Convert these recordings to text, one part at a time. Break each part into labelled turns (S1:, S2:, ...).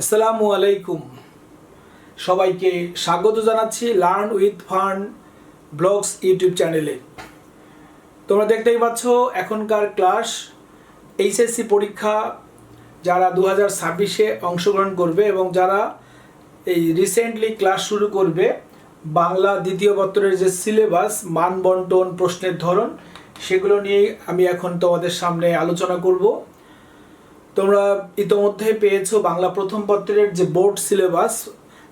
S1: আসসালামু আলাইকুম। সবাইকে স্বাগত জানাচ্ছি learn with fun blogs YouTube চ্যানেলে তোমরা দেখতেই পাচ্ছ, এখনকার ক্লাস এইচএসসি পরীক্ষা যারা দু হাজার ছাব্বিশে অংশগ্রহণ করবে এবং যারা এই রিসেন্টলি ক্লাস শুরু করবে, বাংলা দ্বিতীয় পত্রের যে সিলেবাস মান বন্টন, প্রশ্নের ধরন, সেগুলো নিয়েই আমি এখন তোমাদের সামনে আলোচনা করব। তোমরা ইতোমধ্যে পেয়েছ বাংলা প্রথম পত্রের যে বোর্ড সিলেবাস,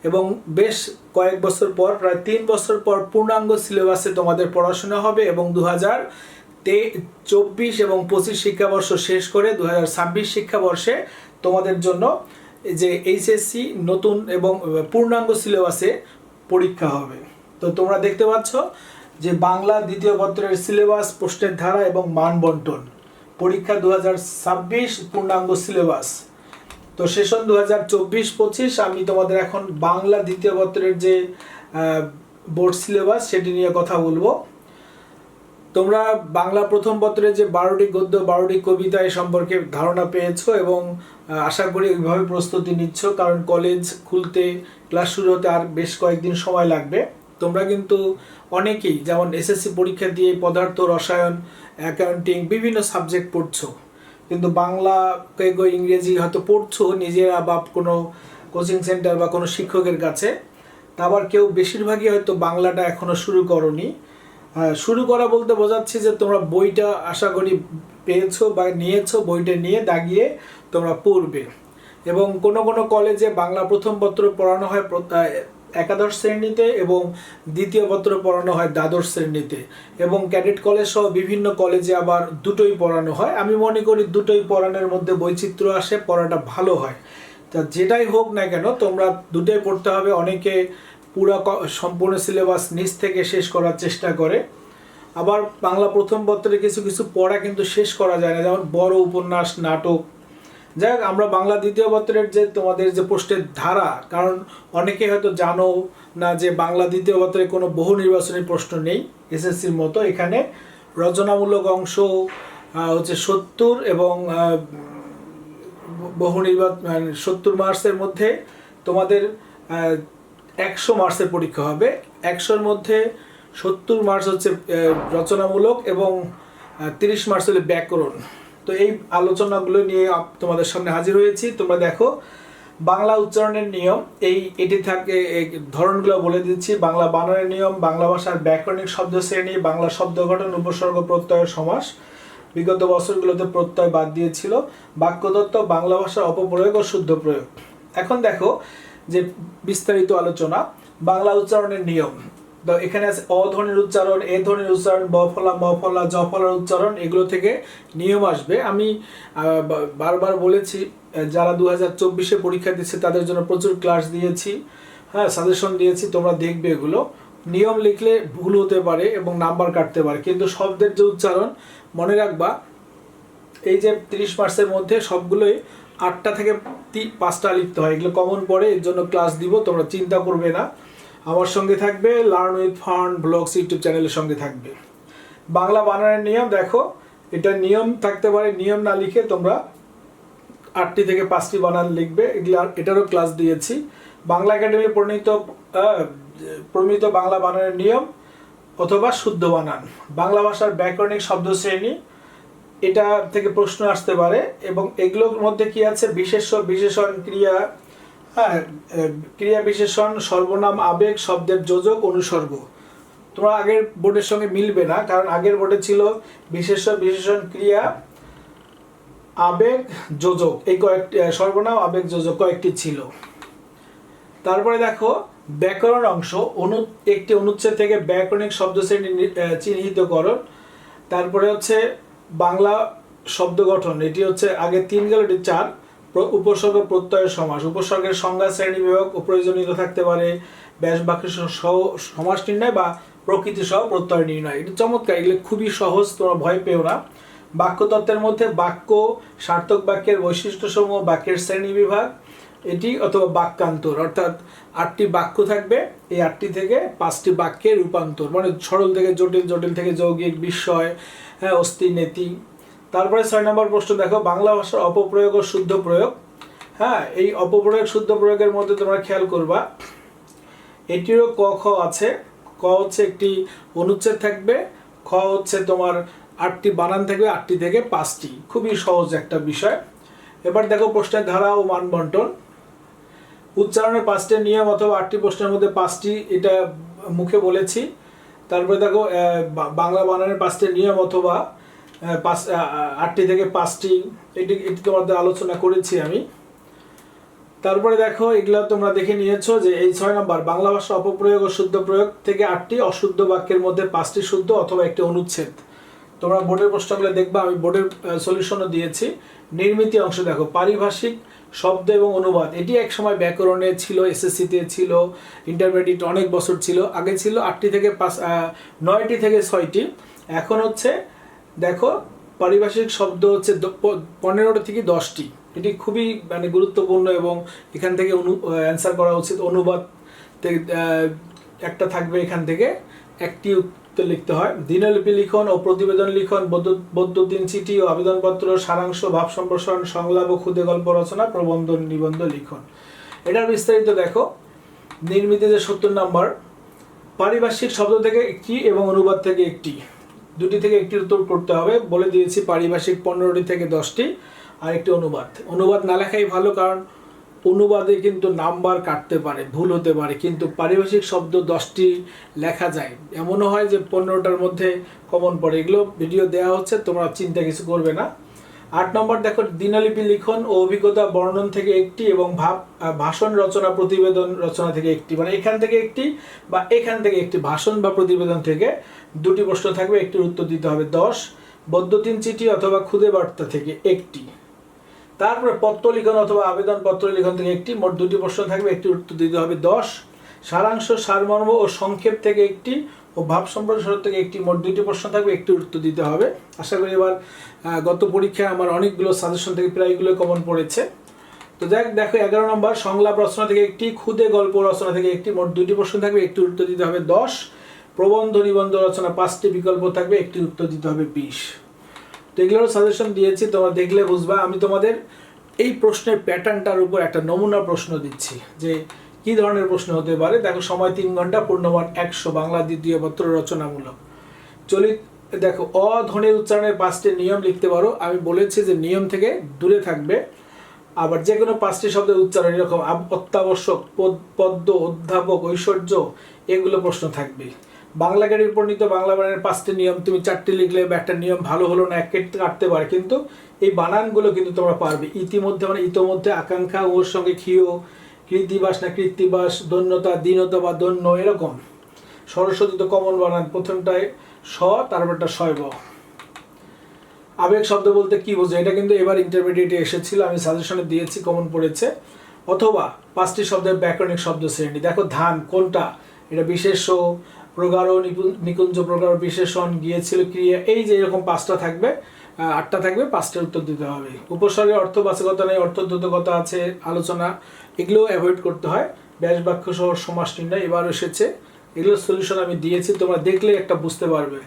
S1: এবং বেশ কয়েক বছর পর, প্রায় তিন বছর পর পূর্ণাঙ্গ সিলেবাসে তোমাদের পড়াশোনা হবে এবং দু হাজার তে চব্বিশ এবং পঁচিশ শিক্ষাবর্ষ শেষ করে দু হাজার ছাব্বিশ শিক্ষাবর্ষে তোমাদের জন্য যে এইচএসসি নতুন এবং পূর্ণাঙ্গ সিলেবাসে পরীক্ষা হবে। তো তোমরা দেখতে পাচ্ছ যে বাংলা দ্বিতীয় পত্রের সিলেবাস, প্রশ্নের ধারা এবং মান বন্টন পরীক্ষা দু হাজার ছাব্বিশ পূর্ণাঙ্গ সিলেবাস। তো সেশন দু হাজার চব্বিশ পঁচিশ, আমি তোমাদের এখন বাংলা দ্বিতীয় পত্রের যে বোর্ড সিলেবাস সেটি নিয়ে কথা বলব। তোমরা বাংলা প্রথম পত্রের যে বারোটি গদ্য, বারোটি কবিতা এ সম্পর্কে ধারণা পেয়েছ এবং আশা করি ওইভাবে প্রস্তুতি নিচ্ছ, কারণ কলেজ খুলতে, ক্লাস শুরু হতে আর বেশ কয়েকদিন সময় লাগবে। তোমরা কিন্তু অনেকেই, যেমন এসএসসি পরীক্ষা দিয়ে পদার্থ, রসায়ন অ্যাকাউন্টিং বিভিন্ন সাবজেক্ট পড়ছো। কিন্তু বাংলা ইংরেজি হয়তো পড়ছো নিজেরা বা কোনো কোচিং সেন্টার বা কোনো শিক্ষকের কাছে। আবার কেউ বেশিরভাগই হয়তো বাংলাটা এখনও শুরু করনি। শুরু করা বলতে বোঝাচ্ছি যে তোমরা বইটা আশা করি পেয়েছ বা নিয়েছো, বইটা নিয়ে দাগিয়ে তোমরা পড়বে। এবং কোনো কোনো কলেজে বাংলা প্রথম পত্র পড়ানো হয় একাদশ শ্রেণীতে এবং দ্বিতীয় পত্র পড়ানো হয় দ্বাদশ শ্রেণীতে এবং ক্যাডেট কলেজ সহ বিভিন্ন কলেজে আবার দুটোই পড়ানো হয়। আমি মনে করি দুটোই পড়ানোর মধ্যে বৈচিত্র্য আসে, পড়াটা ভালো হয়। তা যেটাই হোক না কেন, তোমরা দুটোই পড়তে হবে। অনেকে পুরো সম্পূর্ণ সিলেবাস নিচ থেকে শেষ করার চেষ্টা করে। আবার বাংলা প্রথম পত্রে কিছু কিছু পড়া কিন্তু শেষ করা যায় না। যেমন বড় উপন্যাস, নাটক যাই হোক, আমরা বাংলা দ্বিতীয় পত্রের যে তোমাদের যে পোস্টের ধারা, কারণ অনেকে হয়তো জানো না যে বাংলা দ্বিতীয় পত্রে কোনো বহু নির্বাচনী প্রশ্ন নেই এসএসসির মতো। এখানে রচনামূলক অংশ হচ্ছে সত্তর এবং বহু নির্বাচন সত্তর মার্কসের মধ্যে তোমাদের একশো মার্কসের পরীক্ষা হবে। একশোর মধ্যে সত্তর মার্কস হচ্ছে রচনামূলক এবং তিরিশ মার্কস হলে ব্যাকরণ। তো এই আলোচনাগুলো নিয়ে তোমাদের সামনে হাজির হয়েছি। তোমরা দেখো, বাংলা উচ্চারণের নিয়ম, এই এটি থাকে ধরনগুলো বলে দিচ্ছি। বাংলা বানানের নিয়ম, বাংলা ভাষার ব্যাকরণিক শব্দ শ্রেণি বাংলা শব্দ গঠন, উপসর্গ প্রত্যয়ের সমাস। বিগত বছরগুলোতে প্রত্যয় বাদ দিয়েছিল। বাক্যতত্ত্ব, বাংলা ভাষার অপপ্রয়োগ ও শুদ্ধ প্রয়োগ। এখন দেখো যে বিস্তারিত আলোচনা, বাংলা উচ্চারণের নিয়ম। এখানে আছে অ ধ্বনির উচ্চারণ, এ ধ্বনির উচ্চারণ, ব ফলা, ম ফলা, জ ফলার উচ্চারণ, এগুলো থেকে নিয়ম আসবে। আমি বারবার বলেছি যারা দু হাজার চব্বিশে পরীক্ষা দিচ্ছে, তাদের জন্য প্রচুর ক্লাস দিয়েছি হ্যাঁ সাজেশন দিয়েছি, তোমরা দেখবে এগুলো। নিয়ম লিখলে ভুল হতে পারে এবং নাম্বার কাটতে পারে, কিন্তু শব্দের যে উচ্চারণ, মনে রাখবা, এই যে তিরিশ মার্চের মধ্যে সবগুলোই আটটা থেকে পাঁচটা লিখতে হয়। এগুলো কমন পড়ে, এর জন্য ক্লাস দিব, তোমরা চিন্তা করবে না। আমার সঙ্গে থাকবে learn with fun blogs YouTube চ্যানেলের সঙ্গে থাকবে। বাংলা বানানের নিয়ম দেখো এটা নিয়ম থাকতে পারে নিয়ম না লিখে তোমরা আটটি থেকে পাঁচটি বানান লিখবে এগুলো এটারও ক্লাস দিয়েছি। বাংলা একাডেমি প্রণীত আহ, প্রমিত বাংলা বানানের নিয়ম অথবা শুদ্ধ বানান। বাংলা ভাষার ব্যাকরণিক শব্দ শ্রেণি এটা থেকে প্রশ্ন আসতে পারে এবং এগুলোর মধ্যে কি আছে? বিশেষ বিশেষণ ক্রিয়া হ্যাঁ ক্রিয়া বিশেষণ, সর্বনাম, আবেগ, শব্দের যোজক, অনুসর্গ। তোমরা আগের বোর্ডের সঙ্গে মিলবে না, কারণ আগের বোর্ডে ছিল বিশেষ বিশেষণ, ক্রিয়া, আবেগ, যোজক। এই কয়েকটি সর্বনাম, আবেগ, যোজক কয়েকটি ছিল। তারপরে দেখো ব্যাকরণ অংশ, অনু, একটি অনুচ্ছেদ থেকে ব্যাকরণিক শব্দ শ্রেণি চিহ্নিতকরণ। তারপরে হচ্ছে বাংলা শব্দ গঠন, এটি হচ্ছে আগে তিন গেল, এটি চার। উপসর্গ প্রত্যয়ের সমাস। উপসর্গের সংজ্ঞা, শ্রেণি বিভাগ ও প্রয়োজনীয়তা থাকতে পারে। ব্যাস বাক্য সহ সমাস নির্ণয় বা প্রকৃতি সহ প্রত্যয় নির্ণয়। এটা চমৎকার, এগুলো খুবই সহজ, তোমরা ভয় পেও না। বাক্যতত্ত্বের মধ্যে বাক্য, সার্থক বাক্যের বৈশিষ্ট্যসমূহ, বাক্যের শ্রেণি বিভাগ, এটি অথবা বাক্যান্তর, অর্থাৎ আটটি বাক্য থাকবে, এই আটটি থেকে পাঁচটি বাক্যের রূপান্তর। মানে সরল থেকে জটিল জটিল থেকে যৌগিক, বিস্ময় হ্যাঁ অস্থি নেতি। তারপরে ছয় নম্বর প্রশ্ন দেখো, বাংলা ভাষার অপপ্রয়োগ ও শুদ্ধ প্রয়োগ। হ্যাঁ এই অপপ্রয়োগ, শুদ্ধ প্রয়োগের মধ্যে তোমরা খেয়াল করবা। এটিরও ক, খ আছে। ক হচ্ছে একটি অনুচ্ছেদ থাকবে। খ হচ্ছে তোমার আটটি বানান থাকবে, আটটি থেকে পাঁচটি। খুবই সহজ একটা বিষয়। এবার দেখো প্রশ্নের ধারা ও মান বন্টন। উচ্চারণের পাঁচটি নিয়ম অথবা আটটি প্রশ্নের মধ্যে পাঁচটি এটা মুখে বলেছি। তারপরে দেখো বাংলা বানানের পাঁচটি নিয়ম অথবা পাঁচ আটটি থেকে পাঁচটি, এটি এটি তোমাদের আলোচনা করেছি আমি। তারপরে দেখো, এগুলো তোমরা দেখে নিয়েছো যে এই ছয় নম্বর, বাংলা ভাষা অপপ্রয়োগ ও শুদ্ধ প্রয়োগ থেকে আটটি, অশুদ্ধ বাক্যের মধ্যে পাঁচটি শুদ্ধ অথবা একটি অনুচ্ছেদ। তোমরা বোর্ডের প্রশ্নগুলো দেখবা, আমি বোর্ডের সলিউশনও দিয়েছি। নির্মিতি অংশ দেখো, পারিভাষিক শব্দ এবং অনুবাদ। এটি এক সময় ব্যাকরণে ছিল, এসএসসিতে ছিল ইন্টারমিডিয়েট অনেক বছর ছিল। আগে ছিল আটটি থেকে পাঁচ নয়টি থেকে ছয়টি। এখন হচ্ছে দেখো, পারিভাষিক শব্দ হচ্ছে পনেরোটা থেকে দশটি। এটি খুবই মানে গুরুত্বপূর্ণ এবং এখান থেকে অনু অ্যান্সার করা উচিত। অনুবাদ একটা থাকবে এখান থেকে। একটি উত্তর লিখতে হয়। দিনলিপি লিখন ও প্রতিবেদন লিখন বৈদ্যু- বৈদ্যুতিন চিঠি ও আবেদনপত্র, সারাংশ, ভাব সম্প্রসারণ, সংলাপ ও ক্ষুদে গল্প রচনা, প্রবন্ধ, নিবন্ধ, লিখন। এটার বিস্তারিত দেখো। নির্মিত যে সত্তর নম্বর, পারিভাষিক শব্দ থেকে একটি এবং অনুবাদ থেকে একটি? দুটি থেকে একটি উত্তর করতে হবে। বলে দিয়েছি পারিভাষিক পনেরোটি থেকে দশটি। আর একটি অনুবাদ। অনুবাদ না লেখাই ভালো কারণ অনুবাদে কিন্তু নাম্বার কাটতে পারে, ভুল হতে পারে। কিন্তু পারিভাষিক শব্দ দশটি লেখা যায়। এমনও হয় যে পনেরোটার মধ্যে কমন পড়ে। এগুলো ভিডিও দেওয়া হচ্ছে, তোমরা চিন্তা কিছু করবে না। আট নম্বর, দেখো, দিনলিপি লিখন ও অভিজ্ঞতা বর্ণন থেকে একটি এবং ভাব ভাষণ রচনা প্রতিবেদন রচনা থেকে একটি। মানে এখান থেকে একটি বা এখান থেকে একটি ভাষণ বা প্রতিবেদন থেকে দুটি প্রশ্ন থাকবে, একটির উত্তর দিতে হবে দশ বৈদ্যুতিন চিঠি অথবা খুদে বার্তা থেকে একটি। তারপরে পত্র লিখন অথবা আবেদন পত্র লিখন থেকে একটি, মোট দুটি প্রশ্ন থাকবে একটি উত্তর দিতে হবে দশ, সারাংশ, সারমর্ম ও সংক্ষেপ থেকে একটি ও ভাব সম্প্রসারণ থেকে একটি, মোট দুটি প্রশ্ন থাকবে একটি উত্তর দিতে হবে। আশা করি এবার গত পরীক্ষায় আমার অনেকগুলো সাজেশন থেকে প্রায়গুলো কমন পড়েছে। তো দেখ, দেখো, এগারো নম্বর, সংলাপ রচনা থেকে একটি, খুদে গল্প রচনা থেকে একটি, মোট দুটি প্রশ্ন থাকবে একটি উত্তর দিতে হবে দশ প্রবন্ধ নিবন্ধ রচনা পাঁচটি বিকল্প থাকবে, একটি উত্তর দিতে হবে বিশ। তো এগুলোর সাজেশন দিয়েছি, তোমরা দেখলে বুঝবা। আমি তোমাদের এই প্রশ্নের প্যাটার্নটার উপর একটা নমুনা প্রশ্ন দিচ্ছি, যে কি ধরনের প্রশ্ন হতে পারে? দেখো, সময় তিন ঘণ্টা, পূর্ণমান একশো বাংলা দ্বিতীয় পত্র রচনামূলক। চলিত দেখো অধ্বনির উচ্চারণের পাঁচটি নিয়ম লিখতে পারো। আমি বলেছি যে নিয়ম থেকে দূরে থাকবে। আবার যে কোনো পাঁচটি শব্দের উচ্চারণ, এরকম অত্যাবশ্যক, পদ- পদ্য, অধ্যাপক, ঐশ্বর্য, এগুলো প্রশ্ন থাকবে বাংলা গাড়ির পরিণত বাংলা বানানের পাঁচটি নিয়ম, তুমি চারটি লিখলে একটা নিয়ম ভালো হলো না, এক কাটতে পারে, কিন্তু এই বানানগুলো কিন্তু তোমরা পারবে। ইতিমধ্যে মানে ইতোমধ্যে আকাঙ্ক্ষা, ওর সঙ্গে ক্ষীয়, কৃতিবাস না কৃত্তিবাস দন্যতা, দীনতা বা দন্য, এরকম। সরস্বতী তো কমন বানান, প্রথমটায় স, তারপরটা শয় ব আবেগ শব্দ বলতে কি বোঝে এটা কিন্তু এবার ইন্টারমিডিয়েটে এসেছিল, আমি সাজেশনে দিয়েছি কমন পড়েছে। অথবা পাঁচটি শব্দের ব্যাকরণিক শব্দ শ্রেণি। দেখো ধান কোনটা? এটা বিশেষ্য প্রগাঢ় নিকুঞ্জ প্রগাঢ় বিশেষণ গিয়েছিল ক্রিয়া। এই যে এরকম পাঁচটা থাকবে আটটা থাকবে পাঁচটার উত্তর দিতে হবে। উপসর্গের অর্থ অর্থবাচকতা নেই অর্থদ্রুতকতা আছে, আলোচনা এগুলো অ্যাভয়েড করতে হয়। ব্যাস বাক্য সহ সমাস নির্ণয় এবার এসেছে। এগুলো সলিউশন আমি দিয়েছি, তোমরা দেখলে একটা বুঝতে পারবে।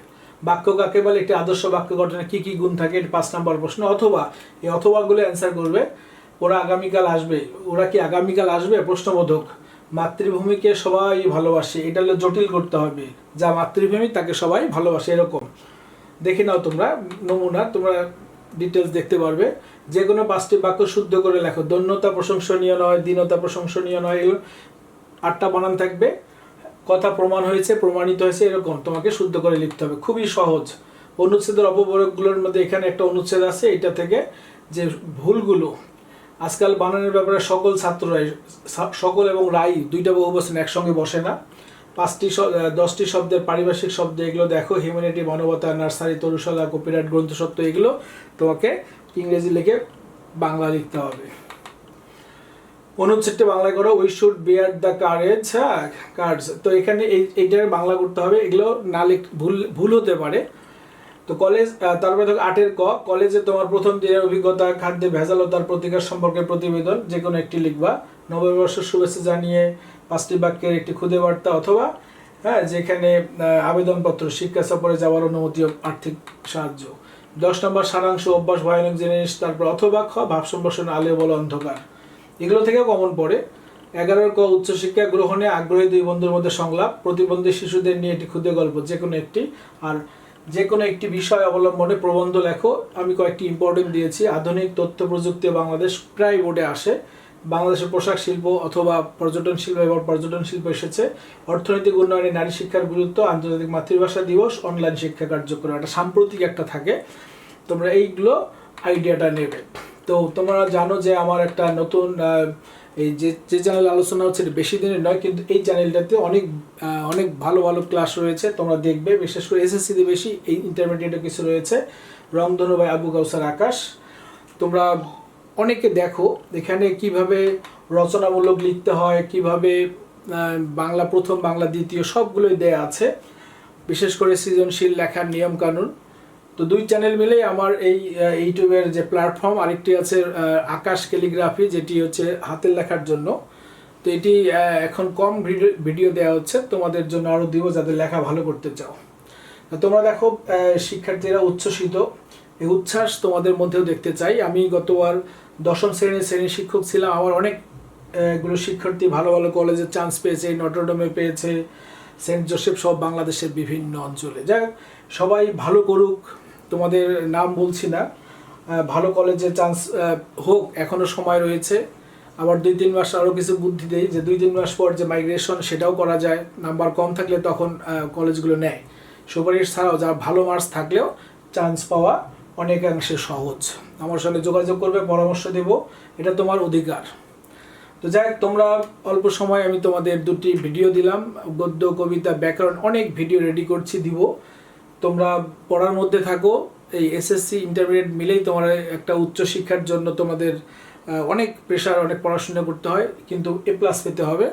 S1: বাক্য কাকে বলে, একটি আদর্শ বাক্য গঠনে কি কি গুণ থাকে এটি পাঁচ নাম্বার প্রশ্ন। অথবা, এই অথবাগুলো অ্যান্সার করবে, ওরা আগামীকাল আসবে। ওরা কি আগামীকাল আসবে? প্রশ্নবোধক। মাতৃভূমিকে সবাই ভালোবাসে, এটা হলো জটিল করতে হবে। যা মাতৃভূমি, তাকে সবাই ভালোবাসে, এরকম। দেখে নাও তোমরা, নমুনা, তোমরা ডিটেলস দেখতে পারবে। যে কোনো পাঁচটি বাক্য শুদ্ধ করে লেখো। দন্যতা প্রশংসনীয় নয়, দীনতা প্রশংসনীয় নয়, এগুলো আটটা বানান থাকবে। কথা প্রমাণ হয়েছে, প্রমাণিত হয়েছে, এরকম। তোমাকে শুদ্ধ করে লিখতে হবে। খুবই সহজ। অনুচ্ছেদের অপপ্রয়োগগুলোর মধ্যে এখানে একটা অনুচ্ছেদ আছে, এটা থেকে যে ভুলগুলো আজকাল বানানের ব্যাপারে সকল ছাত্ররাই সকল এবং রাই দুইটা বহু বহুবচন একসঙ্গে বসে না। পাঁচটি দশটি শব্দের পারিভাষিক শব্দ, এগুলো দেখো, হিউম্যানিটি, মানবতা, নার্সারি, তরুশালা, কপিরাইট গ্রন্থসত্ত্ব এগুলো তোমাকে ইংরেজি লিখে বাংলা লিখতে হবে। অনুচ্ছেদটি বাংলায় করো we should bear the courage হ্যাঁ কার্ডস তো এখানে এই, এইটার বাংলা করতে হবে। এগুলো না লিখ ভুল ভুল হতে পারে। তো কলেজ তারপরে দেখো আটের ক কলেজে তোমার প্রথম দিনের অভিজ্ঞতা, খাদ্যে ভেজালতার প্রতিকার সম্পর্কে প্রতিবেদন যে কোনো একটি লিখবা। নববর্ষের শুভেচ্ছা জানিয়ে পাঁচটি বাক্যের একটি খুদে বার্তা অথবা হ্যাঁ যেখানে আবেদনপত্র, শিক্ষা সফরে যাওয়ার অনুমতি আর্থিক সাহায্য। দশ নম্বর, সারাংশ, অভ্যাস, ভয়ানক জিনিস, তারপর অথবা খ, ভাব সম্ভাষণ আলো বলো অন্ধকার। এগুলো থেকেও কমন পড়ে। এগারোর ক, উচ্চশিক্ষা গ্রহণে আগ্রহী দুই বন্ধুর মধ্যে সংলাপ, প্রতিবন্ধী শিশুদের নিয়ে একটি ক্ষুদ্র গল্প যে কোনো একটি। আর যে কোনো একটি বিষয় অবলম্বনে প্রবন্ধ লেখো। আমি কয়েকটি ইম্পর্টেন্ট দিয়েছি। আধুনিক তথ্য প্রযুক্তি বাংলাদেশ প্রায় বোর্ডে আসে। বাংলাদেশের পোশাক শিল্প অথবা পর্যটন শিল্প এবং পর্যটন শিল্প এসেছে। অর্থনৈতিক উন্নয়নে নারী শিক্ষার গুরুত্ব, আন্তর্জাতিক মাতৃভাষা দিবস অনলাইন শিক্ষা কার্যক্রম, একটা সাম্প্রতিক একটা থাকে। তোমরা এইগুলো আইডিয়াটা নেবে। তো তোমরা জানো যে আমার একটা নতুন এই যে যে চ্যানেল আলোচনা হচ্ছে, এটা বেশি দিনের নয়, কিন্তু এই চ্যানেলটাতে অনেক অনেক ভালো ভালো ক্লাস রয়েছে, তোমরা দেখবে, বিশেষ করে এসএসসিতে বেশি এই ইন্টারমিডিয়েটে কিছু রয়েছে। রংধনু ভাই, আবু কাউসার আকাশ, তোমরা অনেকে দেখো, এখানে কীভাবে রচনামূলক লিখতে হয়, কীভাবে বাংলা প্রথম, বাংলা দ্বিতীয় সবগুলোই দেয়া আছে। বিশেষ করে সৃজনশীল লেখার নিয়ম কানুন তো দুই চ্যানেল মিলেই আমার এই ইউটিউবের যে প্ল্যাটফর্ম আরেকটি আছে আকাশ ক্যালিগ্রাফি যেটি হচ্ছে হাতের লেখার জন্য। তো এটি এখন কম ভিডিও দেওয়া হচ্ছে। তোমাদের জন্য আরও দিব যাদের লেখা ভালো করতে চাও। তোমরা দেখো শিক্ষার্থীরা উচ্ছ্বসিত। এই উচ্ছ্বাস তোমাদের মধ্যেও দেখতে চাই। আমি গতবার দশম শ্রেণির শ্রেণির শিক্ষক ছিলাম। আমার অনেক আহ, গুলো শিক্ষার্থী ভালো ভালো কলেজে চান্স পেয়েছে নটরডমে পেয়েছে সেন্ট জোসেফ সব বাংলাদেশের বিভিন্ন অঞ্চলে। যাই সবাই ভালো করুক। তোমাদের নাম বলছি না। ভালো কলেজে চান্স হোক, এখনও সময় রয়েছে। আবার দুই তিন মাস আরও কিছু বুদ্ধি দেই যে দুই তিন মাস পর যে মাইগ্রেশন সেটাও করা যায়। নাম্বার কম থাকলে তখন কলেজগুলো নেয়। সুপারিশ ছাড়াও যার ভালো মার্কস থাকলেও চান্স পাওয়া অনেকাংশে সহজ। আমার সঙ্গে যোগাযোগ করবে, পরামর্শ দেব, এটা তোমার অধিকার। তো যাই তোমরা অল্প সময় আমি তোমাদের দুটি ভিডিও দিলাম। গদ্য, কবিতা, ব্যাকরণ অনেক ভিডিও রেডি করছি, দিব। তোমরা পড়ার মধ্যে থাকো, এই এসএসসি ইন্টারমিডিয়েট মিলেই তোমার একটা উচ্চ শিক্ষার জন্য তোমাদের অনেক প্রেশার অনেক পড়াশোনা করতে হয়, কিন্তু এ প্লাস পেতে হবে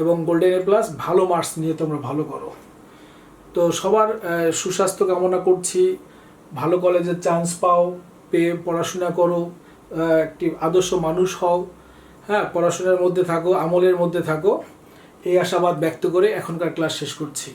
S1: এবং গোল্ডেন এ প্লাস ভালো মার্কস নিয়ে তোমরা ভালো করো। তো সবার সুস্বাস্থ্য কামনা করছি, ভালো কলেজের চান্স পাও, পেয়ে পড়াশোনা করো একটি আদর্শ মানুষ হও হ্যাঁ পড়াশোনার মধ্যে থাকো, আমলের মধ্যে থাকো, এই আশাবাদ ব্যক্ত করে এখনকার ক্লাস শেষ করছি।